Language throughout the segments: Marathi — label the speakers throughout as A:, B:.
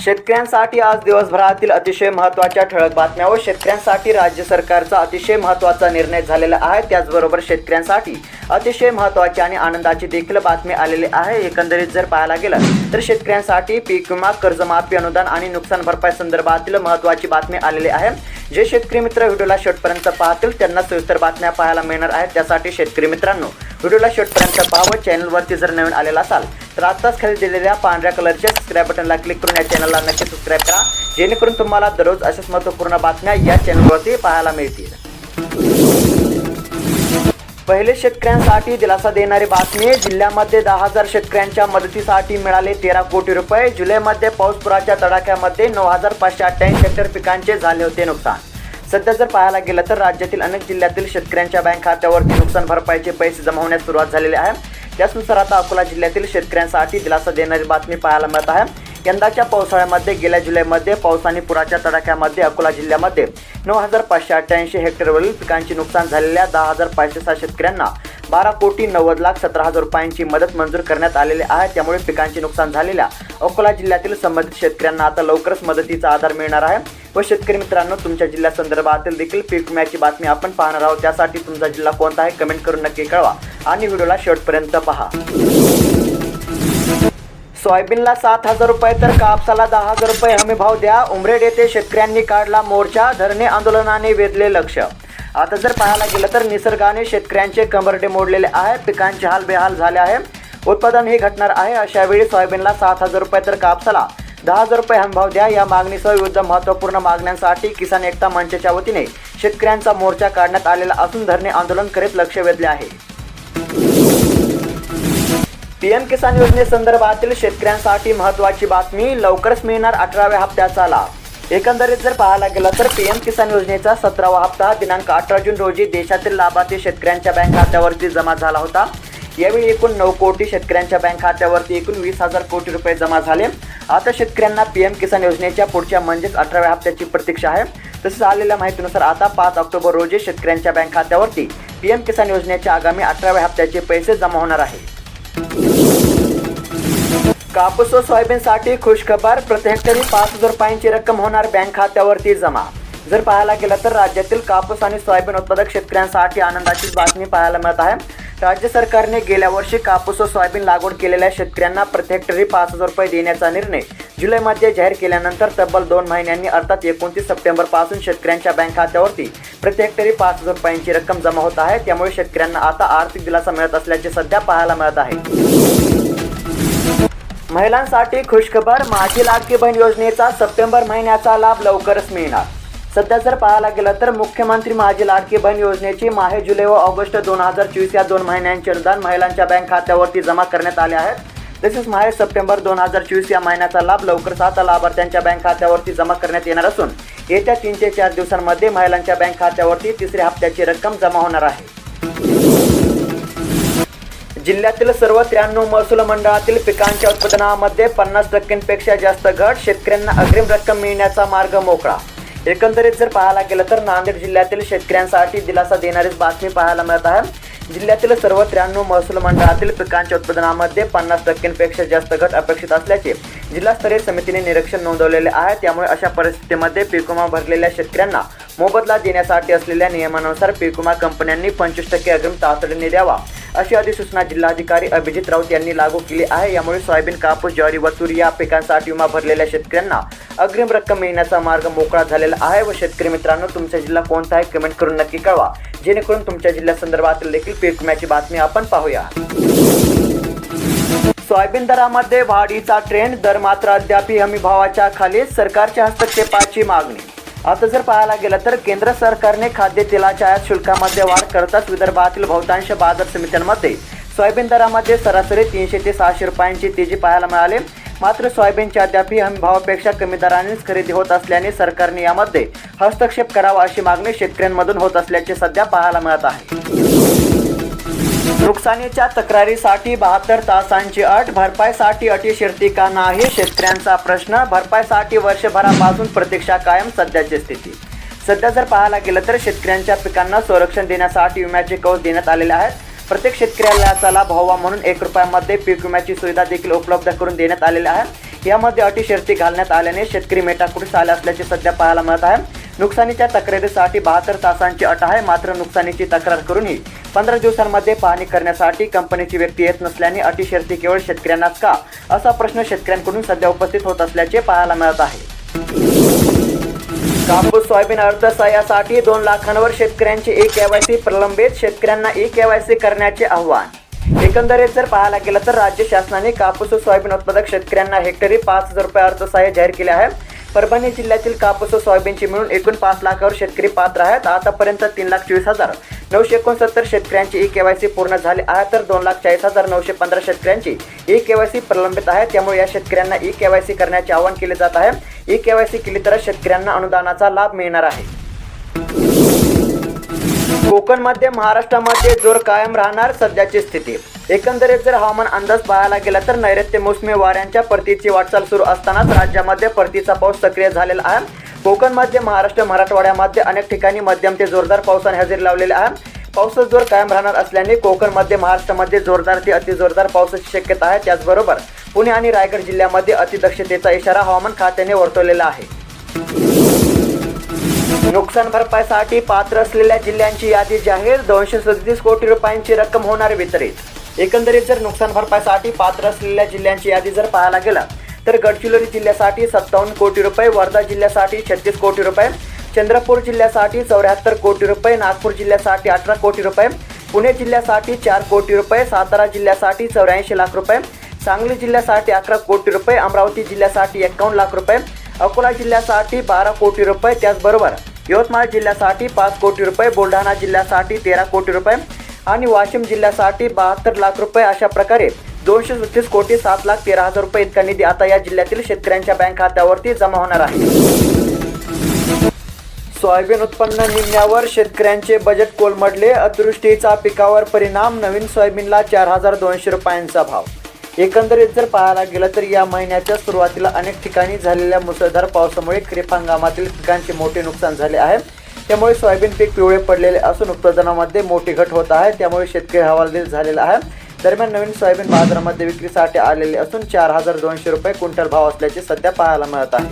A: शेतकऱ्यांसाठी आज दिवसभरातील अतिशय महत्त्वाच्या ठळक बातम्या व शेतकऱ्यांसाठी राज्य सरकारचा अतिशय महत्त्वाचा निर्णय झालेला आहे. त्याचबरोबर शेतकऱ्यांसाठी अतिशय महत्त्वाची आणि आनंदाची देखील बातमी आलेली आहे. एकंदरीत जर पाहायला गेलं तर शेतकऱ्यांसाठी पीक विमा कर्जमाफी अनुदान आणि नुकसान भरपाई संदर्भातील महत्त्वाची बातमी आलेली आहे. जे शेतकरी मित्र व्हिडिओला शेवटपर्यंत पाहतील त्यांना सविस्तर बातम्या पाहायला मिळणार आहेत. त्यासाठी शेतकरी मित्रांनो व्हिडिओला शेवटपर्यंत पाहावं चॅनलवरती जर नवीन आलेला असाल तर आत्ताच खाली दिलेल्या पांढऱ्या कलरच्या सबस्क्राईब बटनला क्लिक करून या चॅनलला नक्की सबस्क्राईब करा. जेणेकरून तुम्हाला दररोज अशाच महत्त्वपूर्ण बातम्या या चॅनलवरती पाहायला मिळतील. पहिले शेतकऱ्यांसाठी दिलासा देणारी बातमी जिल्ह्यामध्ये दहा हजार शेतकऱ्यांच्या मदतीसाठी मिळाले तेरा कोटी रुपये. जुलैमध्ये पाऊसपुराच्या तडाख्यामध्ये नऊ हजार पाचशे अठ्ठ्याऐंशी हेक्टर पिकांचे झाले होते नुकसान. सध्या जर पाहायला गेलं तर राज्यातील अनेक जिल्ह्यातील शेतकऱ्यांच्या बँक खात्यावरती नुकसान भरपाईचे पैसे जमा होण्यास सुरुवात झालेली आहे. त्याचनुसार आता अकोला जिल्ह्यातील शेतकऱ्यांसाठी दिलासा देणारी बातमी पाहायला मिळत आहे. यंदाच्या पावसाळ्यामध्ये गेल्या जुलैमध्ये पाऊस आणि पुराच्या तडाख्यामध्ये अकोला जिल्ह्यामध्ये नऊ हजार पाचशे अठ्ठ्याऐंशी हेक्टरवरील पिकांचे नुकसान झालेल्या दहा हजार पाचशे सहा शेतकऱ्यांना बारा कोटी नव्वद लाख सतरा हजार रुपयांची मदत मंजूर करण्यात आलेली आहे. त्यामुळे पिकांचे नुकसान झालेल्या अकोला जिल्ह्यातील संबंधित शेतकऱ्यांना आता लवकरच मदतीचा आधार मिळणार आहे. व शेतकरी मित्रांनो तुमच्या जिल्ह्या संदर्भातील देखील पीक विम्याची बातमी आपण पाहणार आहोत. त्यासाठी तुमचा जिल्हा कोणता आहे कमेंट करून नक्की कळवा. आणि व्हिडिओला शेवटपर्यंत पहा. सोयाबीनला सात हजार रुपये तर कापसाला दहा हजार रुपये हमी भाव द्या. उमरेड येथे शेतकऱ्यांनी काढला मोर्चा धरणे आंदोलनाने वेधले लक्ष. आता जर पाहायला गेलं तर निसर्गाने शेतकऱ्यांचे कंबरडे मोडलेले आहे पिकांचे हाल बेहाल झाले आहे. उत्पादन हे घटणार आहे. अशा वेळी सोयाबीनला सात हजार रुपये तर कापसाला. दहा हजार रुपये हमीभाव द्या. या मागणीसह विविध महत्त्वपूर्ण मागण्यांसाठी किसान एकता मंचच्या वतीने शेतकऱ्यांचा मोर्चा काढण्यात आलेला असून धरणे आंदोलन करीत लक्ष वेधले आहे. पीएम किसान योजनेसंदर्भातील शेतकऱ्यांसाठी महत्त्वाची बातमी लवकरच मिळणार अठराव्या हप्त्याचा लाभ एकंदरीत जर पाहायला गेलं तर पीएम किसान योजनेचा सतरावा हप्ता दिनांक अठरा जून रोजी देशातील लाभार्थी शेतकऱ्यांच्या बँक खात्यावरती जमा झाला होता. यावेळी एकूण नऊ कोटी शेतकऱ्यांच्या बँक खात्यावरती एकूण वीस हजार कोटी रुपये जमा झाले. आता शेतकऱ्यांना पी एम किसान योजनेच्या पुढच्या म्हणजेच अठराव्या हप्त्याची प्रतीक्षा आहे. तसेच आलेल्या माहितीनुसार आता पाच ऑक्टोबर रोजी शेतकऱ्यांच्या बँक खात्यावरती पी एम किसान योजनेच्या आगामी अठराव्या हप्त्याचे पैसे जमा होणार आहे. कापूस व सोयाबीनसाठी खुशखबर प्रति हेक्टरी पाच हजार रुपयांची रक्कम होणार बँक खात्यावरती जमा. जर पाहायला गेलं तर राज्यातील कापूस आणि सोयाबीन उत्पादक शेतकऱ्यांसाठी आनंदाची बातमी पाहायला मिळत आहे. राज्य सरकारने गेल्या वर्षी कापूस व सोयाबीन लागवड केलेल्या शेतकऱ्यांना प्रति हेक्टरी पाच हजार रुपये देण्याचा निर्णय जुलैमध्ये जाहीर केल्यानंतर तब्बल दोन महिन्यांनी अर्थात एकोणतीस सप्टेंबरपासून शेतकऱ्यांच्या बँक खात्यावरती प्रति हेक्टरी पाच हजार रुपयांची रक्कम जमा होत आहे. त्यामुळे शेतकऱ्यांना आता आर्थिक दिलासा मिळत असल्याचे सध्या पाहायला मिळत आहे. महिलांसाठी खुशखबर माझी लाडकी बहीण योजनेचा सप्टेंबर महिन्याचा लाभ लवकरच मिळणार. सध्या जर पाहायला गेलं तर मुख्यमंत्री माझी लाडकी बहीण योजनेची माहे जुलै व ऑगस्ट दोन हजार चोवीस या दोन महिन्यांचे अनुदान महिलांच्या बँक खात्यावरती जमा करण्यात आले आहेत. तसेच माहे सप्टेंबर दोन हजार चोवीस या महिन्याचा लाभ लवकरच आता लाभार्थ्यांच्या बँक खात्यावरती जमा करण्यात येणार असून येत्या तीन ते चार दिवसांमध्ये महिलांच्या बँक खात्यावरती तिसऱ्या हप्त्याची रक्कम जमा होणार आहे. जिल्ह्यातील सर्व त्र्याण्णव महसूल मंडळातील पिकांच्या उत्पादनामध्ये पन्नास टक्क्यांपेक्षा जास्त घट शेतकऱ्यांना अग्रिम रक्कम मिळण्याचा मार्ग मोकळा. एकंदरीत जर पाहायला गेलं तर नांदेड जिल्ह्यातील शेतकऱ्यांसाठी दिलासा देणारीच बातमी पाहायला मिळत आहे. जिल्ह्यातील सर्व त्र्याण्णव महसूल मंडळातील पिकांच्या उत्पादनामध्ये पन्नास टक्क्यांपेक्षा जास्त घट अपेक्षित असल्याचे जिल्हास्तरीय समितीने निरीक्षण नोंदवलेले आहे. त्यामुळे अशा परिस्थितीमध्ये पीक भरलेल्या शेतकऱ्यांना मोबदला देण्यासाठी असलेल्या नियमानुसार पीक कंपन्यांनी पंचवीस टक्के अग्रिम तातडीने द्यावा. अशी अधिसूचना जिल्हाधिकारी अभिजित राऊत यांनी लागू केली आहे. यामुळे सोयाबीन कापूस ज्वारी व तूर या पिकांसाठी विमा भरलेल्या शेतकऱ्यांना अग्रिम रक्कम मिळण्याचा मार्ग मोकळा झालेला आहे व शेतकरी मित्रांनो तुमचा जिल्हा कोणता आहे कमेंट करून नक्की कळवा. जेणेकरून तुमच्या जिल्ह्यासंदर्भातील देखील पीक विम्याची बातमी आपण पाहूया. सोयाबीन दरामध्ये वाढीचा ट्रेंड दर मात्र अद्याप हमी भावाच्या खाली. सरकारच्या हस्तक्षेपाची मागणी आता जर पाहायला गेलं तर केंद्र सरकारने खाद्यतेलाच्या आयात शुल्कामध्ये वाढ करताच विदर्भातील बहुतांश बाजार समित्यांमध्ये सोयाबीन दरामध्ये सरासरी तीनशे ते सहाशे रुपयांची तेजी पाहायला मिळाली. मात्र सोयाबीनच्या अद्याप हमी भावापेक्षा कमी दरानेच खरेदी होत असल्याने सरकारने यामध्ये हस्तक्षेप करावा अशी मागणी शेतकऱ्यांमधून होत असल्याचे सध्या पाहायला मिळत आहे. नुकसानीच्या तक्रारीसाठी बहात्तर तासांची अट भरपाईसाठी अटी शिरती का नाही शेतकऱ्यांचा प्रश्न भरपाईसाठी वर्षभरापासून प्रतीक्षा कायम सध्याची स्थिती. सध्या जर पाहायला गेलं तर शेतकऱ्यांच्या पिकांना संरक्षण देण्यासाठी विम्याचे कवच देण्यात आलेले आहेत. प्रत्येक शेतकऱ्याला चला भावा म्हणून एक रुपयामध्ये पीक विम्याची सुविधा देखील उपलब्ध करून देण्यात आलेली आहे. यामध्ये अटी शर्ती घालण्यात आल्याने शेतकरी मेटाकुटीस आले असल्याचे सध्या पाहायला मिळत आहे. नुकसानीच्या तक्रारीसाठी बहात्तर तासांची अट आहे मात्र नुकसानीची तक्रार करूनही पंधरा दिवसांमध्ये पाहणी करण्यासाठी कंपनीची व्यक्ती येत नसल्याने अटी शर्ती केवळ शेतकऱ्यांनाच का? असा प्रश्न शेतकऱ्यांकडून सध्या उपस्थित होत असल्याचे पाहायला मिळत आहे. कापूस सोयाबीन अर्थसहाय्यासाठी दोन लाखांवर शेतकऱ्यांची ई केवायसी प्रलंबित शेतकऱ्यांना ई केवायसी करण्याचे आव्हान. एकंदरीत जर पाहायला गेलं तर राज्य शासनाने कापूस सोयाबीन उत्पादक शेतकऱ्यांना हेक्टरी पाच हजार रुपये अर्थसहाय्य जाहीर केले आहे. परभणी जिल्ह्यातील कापूस व सोयाबीनची मिळून एकूण पाच लाखावर शेतकरी पात्र आहेत. आतापर्यंत तीन लाख चोवीस हजार नऊशे एकोणसत्तर शेतकऱ्यांची ई केवायसी पूर्ण झाली आहे तर दोन लाख चाळीस हजार नऊशे पंधरा शेतकऱ्यांची ई केवायसी प्रलंबित आहे. त्यामुळे या शेतकऱ्यांना ई केवायसी करण्याचे आवाहन केले जात आहे. ई केवायसी केली तर शेतकऱ्यांना अनुदानाचा लाभ मिळणार आहे. कोकण मध्य महाराष्ट्रामध्ये जोर कायम राहणार सध्याची स्थिती. एकंदरीत जर हवामान अंदाज पाहायला गेला तर नैऋत्य मोसमी वाऱ्यांच्या परतीची वाटचाल सुरू असतानाच राज्यामध्ये परतीचा पाऊस सक्रिय झालेला आहे. कोकण मध्य महाराष्ट्र मराठवाड्यामध्ये अनेक ठिकाणी मध्यम ते जोरदार पावसाने हजेरी लावलेली आहे. पावसाचा जोर कायम राहणार असल्याने कोकण मध्य महाराष्ट्रामध्ये जोरदार ते अतिजोरदार पावसाची शक्यता आहे. त्याचबरोबर पुणे आणि रायगड जिल्ह्यामध्ये अतिदक्षतेचा इशारा हवामान खात्याने वर्तवलेला आहे. नुकसान भरपाईसाठी पात्र असलेल्या जिल्ह्यांची यादी जाहीर. दोनशे सदतीस कोटी रुपयांची रक्कम होणार वितरित. एकंदरीत जर नुकसान भरपाईसाठी पात्र असलेल्या जिल्ह्यांची यादी जर पाहायला गेला तर गडचिरोली जिल्ह्यासाठी सत्तावन्न कोटी रुपये वर्धा जिल्ह्यासाठी छत्तीस कोटी रुपये चंद्रपूर जिल्ह्यासाठी चौऱ्याहत्तर कोटी रुपये नागपूर जिल्ह्यासाठी अठरा कोटी रुपये पुणे जिल्ह्यासाठी चार कोटी रुपये सातारा जिल्ह्यासाठी चौऱ्याऐंशी लाख रुपये सांगली जिल्ह्यासाठी अकरा कोटी रुपये अमरावती जिल्ह्यासाठी एकावन्न लाख रुपये अकोला जिल्ह्यासाठी बारा कोटी रुपये त्याचबरोबर यवतमाळ जिल्ह्यासाठी पाच कोटी रुपये बुलढाणा जिल्ह्यासाठी तेरा कोटी रुपये आणि वाशिम जिल्ह्यासाठी बहात्तर लाख रुपये अशा प्रकारे दोनशे सत्तीस कोटी सात लाख तेरा हजार रुपये इतका निधी आता या जिल्ह्यातील शेतकऱ्यांच्या बँक खात्यावरती जमा होणार आहे. सोयाबीन उत्पन्न निम्म्यावर शेतकऱ्यांचे बजेट कोलमडले. अतिवृष्टीचा पिकावर परिणाम. नवीन सोयाबीनला चार हजार दोनशे रुपयांचा भाव. एकंदरीत जर पाहायला गेलं तर या महिन्याच्या सुरुवातीला अनेक ठिकाणी झालेल्या मुसळधार पावसामुळे खरीप हंगामातील पिकांचे मोठे नुकसान झाले आहे. त्यामुळे सोयाबीन पीक पिवळे पडलेले असून उत्पादनामध्ये मोठी घट होत आहे. त्यामुळे शेतकरी हवालदिल झालेला आहे. दरम्यान नवीन सोयाबीन बाजारामध्ये विक्रीसाठी आलेले असून चार हजार दोनशे रुपये क्विंटल भाव असल्याचे सध्या पाहायला मिळत आहे.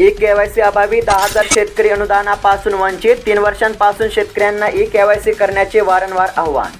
A: ई केवायसी अभावी दहा हजार शेतकरी अनुदानापासून वंचित. तीन वर्षांपासून शेतकऱ्यांना ई केवायसी करण्याचे वारंवार आव्हान.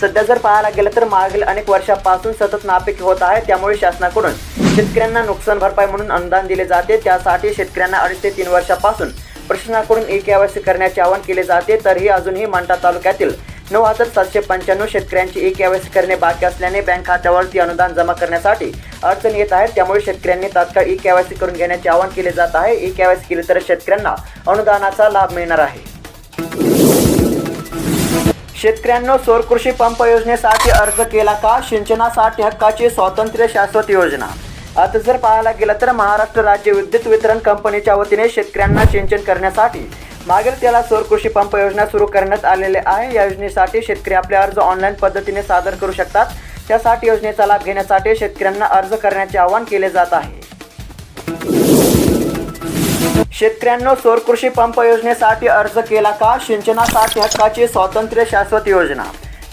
A: सध्या जर पाहायला गेलं तर मागील अनेक वर्षापासून सतत नापीक होत आहे. त्यामुळे शासनाकडून शेतकऱ्यांना नुकसान भरपाई म्हणून अनुदान दिले जाते. त्यासाठी शेतकऱ्यांना अडीच ते तीन वर्षापासून प्रशासनाकडून ई केवायसी करण्याचे आवाहन केले जाते तरीही अजूनही मांडा तालुक्यातील नऊ हजार सातशे पंच्याण्णव शेतकऱ्यांची ई केवायसी करणे बाकी असल्याने बँक खात्यावरती अनुदान जमा करण्यासाठी अडचण येत आहे. त्यामुळे शेतकऱ्यांनी तात्काळ ई केवायसी करून घेण्याचे आवाहन केले जात आहे. ई केवायसी केली तर शेतकऱ्यांना अनुदानाचा लाभ मिळणार आहे. शेतकऱ्यांना सौर कृषी पंप योजनेसाठी अर्ज केला का? सिंचनासाठी हक्काची स्वातंत्र्य शाश्वत योजना. आता जर पाहायला गेलं तर महाराष्ट्र राज्य विद्युत वितरण कंपनीच्या वतीने शेतकऱ्यांना सिंचन करण्यासाठी मागील त्याला सौर कृषी पंप योजना सुरू करण्यात आलेले आहे. या योजनेसाठी शेतकरी आपले अर्ज ऑनलाईन पद्धतीने सादर करू शकतात. त्यासाठी योजनेचा लाभ घेण्यासाठी शेतकऱ्यांना अर्ज करण्याचे आवाहन केले जात आहे. शेतकऱ्यांनो सौर कृषी पंप योजनेसाठी अर्ज केला का? सिंचनासाठी हक्काची स्वातंत्र्य शाश्वत योजना.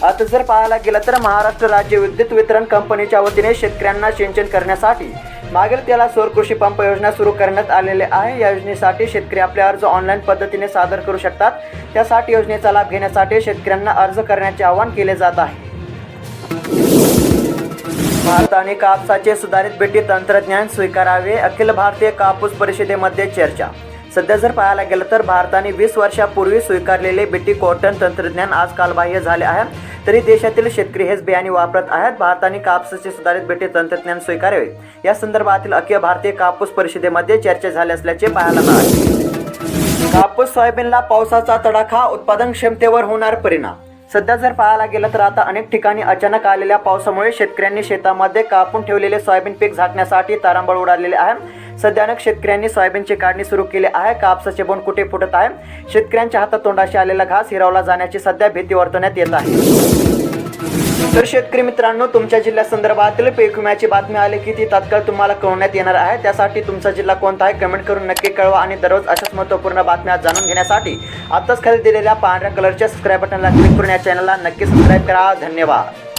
A: आता जर पाहायला गेलं तर महाराष्ट्र राज्य विद्युत वितरण कंपनीच्या वतीने शेतकऱ्यांना सिंचन करण्यासाठी मागील त्याला सौर कृषी पंप योजना सुरू करण्यात आलेले आहे. या योजनेसाठी शेतकरी आपले अर्ज ऑनलाईन पद्धतीने सादर करू शकतात. त्यासाठी योजनेचा लाभ घेण्यासाठी शेतकऱ्यांना अर्ज करण्याचे आवाहन केले जात आहे. भारताने कापसाचे सुधारित भेटी तंत्रज्ञान स्वीकारावे. अखिल भारतीय कापूस परिषदेमध्ये चर्चा सध्या जर पाहायला गेलं तर भारताने वीस वर्षापूर्वी स्वीकारलेले बेटी कॉटन तंत्रज्ञान आज कालबाह्य झाले आहे. तरी देशातील शेतकरी हेच बियाणे वापरत आहेत. भारताने कापसाचे सुधारित बेटी तंत्रज्ञान स्वीकारावे. या संदर्भातील अखिल भारतीय कापूस परिषदेमध्ये चर्चा झाली असल्याचे पाहायला मिळाले. कापूस सोयाबीनला पावसाचा तडाखा उत्पादन क्षमतेवर होणार परिणाम. सध्या जर पाहायला गेलं तर आता अनेक ठिकाणी अचानक आलेल्या पावसामुळे शेतकऱ्यांनी शेतामध्ये कापून ठेवलेले सोयाबीन पीक झाकण्यासाठी तारांबळ उडालेले आहे. सध्या अनेक शेतकऱ्यांनी सोयाबीनची काढणी सुरू केली आहे. कापसाचे बोंड कुठे फुटत आहे? शेतकऱ्यांच्या हातात तोंडाशी आलेला घास हिरावला जाण्याची सध्या भीती वर्तवण्यात येत आहे. तर शेतकरी मित्रांनो तुमच्या जिल्ह्या संदर्भातील पीक विम्याची बातमी आली की ती तात्काळ तुम्हाला कळवण्यात येणार आहे. त्यासाठी तुमचा जिल्हा कोणता आहे कमेंट करून नक्की कळवा आणि दररोज अशाच महत्त्वपूर्ण बातम्या जाणून घेण्यासाठी आताच खाली दिलेल्या पांढऱ्या कलरच्या सबस्क्राईब बटनला क्लिक करून या चॅनलला नक्की सबस्क्राईब करा. धन्यवाद.